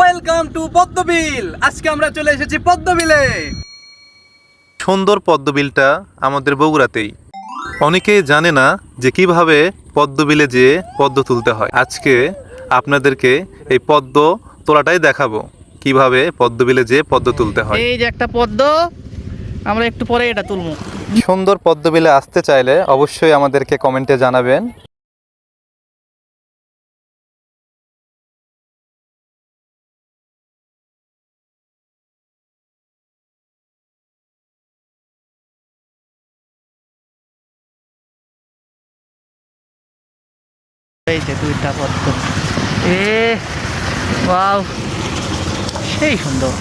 Welcome to Padmabil আজকে আমরা চলে এসেছি পদ্মবিলে সুন্দর পদ্মবিলটা আমাদের বগুড়াতেই। অনেকেই জানে না যে কীভাবে পদ্মবিলে যেয়ে পদ্ম তুলতে হয়। আজকে আপনাদেরকে এই পদ্ম তোলাটাই দেখাবো কীভাবে পদ্মবিলে যেয়ে পদ্ম তুলতে হয়। এই যে একটা পদ্ম আমরা একটু পরে এটা তুলবো। সুন্দর পদ্মবিলে আসতে চাইলে অবশ্যই আমাদেরকে কমেন্টে জানাবেন। এই যে দুইটা পদ্ম এ ওয়াও সেই সুন্দর।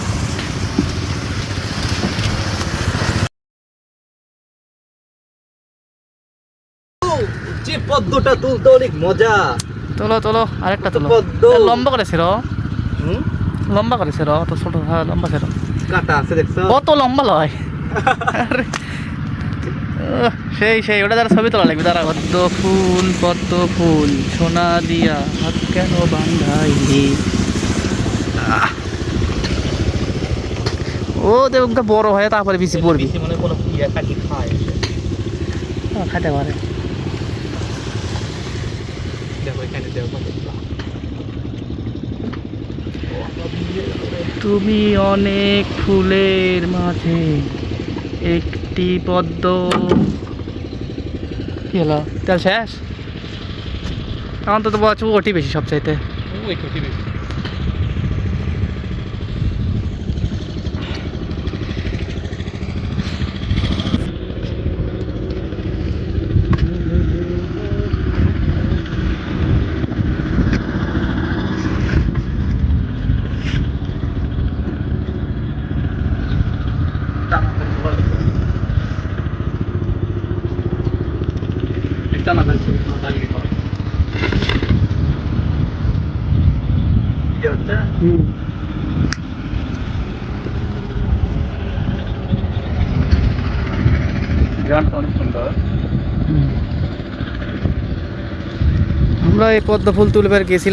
যে পদ্মটা তুলতে অনেক মজা। তোলো তোলো আরেকটা তোলো। পদ্ম। লম্বা করেছে র হুম? লম্বা ছোট হ্যাঁ লম্বা ছিল কাটা আছে দেখছ? কত লম্বা লয়। সেই সেই ওটা যারা ছবি তোলা লাগবে তারা পদ্ম ফুল পদ্ম ফুল সোনা দিয়া হাত কেন বান্ধাইলি? ও বড় হয়ে তারপরে বেশি পড়বি। মনে ইয়া পারে। তুমি অনেক ফুলের মাঝে একটি পদ্ম। কি হলো? তেল শেষ? এখন তো বলছো ওটি বেশি সবচাইতে। ওই বেশি। একটা না খাচ্ছি, মাথা গিয়ে খাবে। কি হচ্ছে? গ্রামটা অনেক সুন্দর আমরা এই পদ্ম ফুল তুলবার গেছিলাম